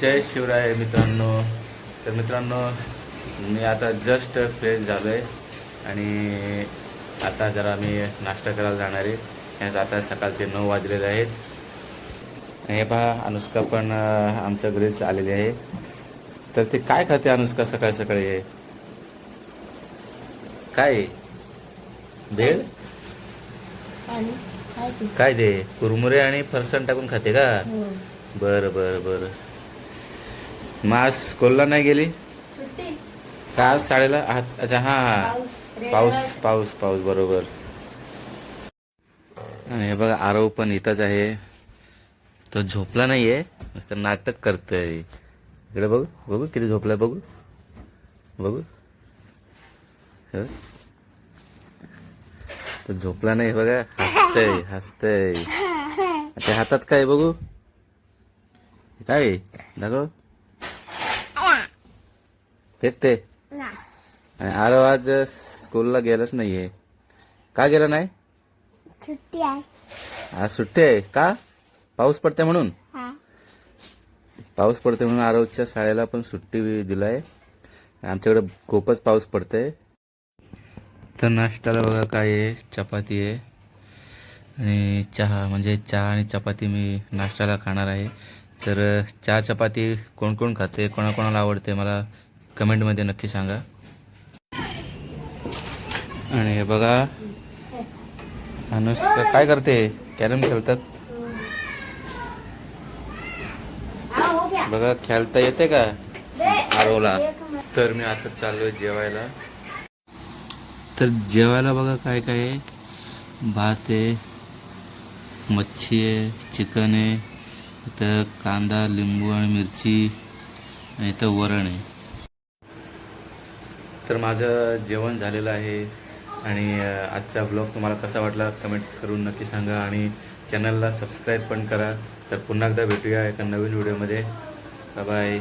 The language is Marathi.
जय शिवराय मित्रांनो तर मित्रांनो मी आता जस्ट फ्रेश झालो आहे आणि आता जरा मी नाश्ता करायला जाणार आहे याच आता सकाळचे नऊ वाजलेले आहेत हे पहा अनुष्का पण आमच्या घरीच आलेली आहे तर ते काय खाते अनुष्का सकाळी सकाळी हे? काय? भेळ? काय दे कुरमुरे आणि फरसाण टाकून खाते का हो. बरं बरं बरं मग आज स्कूलला नाही गेली? का आज शाळेला? आज अच्छा हा हा. पाऊस पाऊस पाऊस बरोबर. आणि हे बघा आरव पण इथंच आहे. तो झोपला नाहीये. नुसतं नाटक करतोय. इकडे बघू बघू किती झोपलाय बघू. बघू. तो झोपला नाही बघा. हसतय हसतय. त्या हातात काय बघू? काय? दाखव. तेच ते. ना. आणि आरव आज स्कूलला गेलाच नाहीये. का गेला नाही? सुट्टी आहे. आज सुट्टी आहे का? पाऊस पडते म्हणून? हा. पाऊस पडते म्हणून आरवच्या शाळेला पण सुट्टी दिलाय. आमच्याकडे खूपच पाऊस पडतंय. तर नाश्त्याला बघा काय आहे चपाती आहे. आणि चहा म्हणजे चहा आणि चपाती मी नाश्त्याला खाणार आहे. तर चहा चपाती कोण कोण खाते कोणाकोणाला आवडते मला कमेंटमध्ये नक्की सांगा. आणि हे बघा. अनुष्का काय करते? कॅरम खेळतात. बघा खेळता येते का? आरोला आरवला तर मी आता चाललोय जेवायला. तर जेवायला बघा काय काय आहे. भात आहे मच्छी आहे चिकन आहे इथं कांदा लिंबू आणि मिरची आणि इथं वरण आहे. तर माझं जेवण झालेलं आहे. आणि आजचा ब्लॉग तुम्हाला कसा वाटला कमेंट करून नक्की सांगा. आणि चॅनलला सबस्क्राईब पण करा. तर पुन्हा एकदा भेटूया एका नवीन व्हिडिओमध्ये. बाय.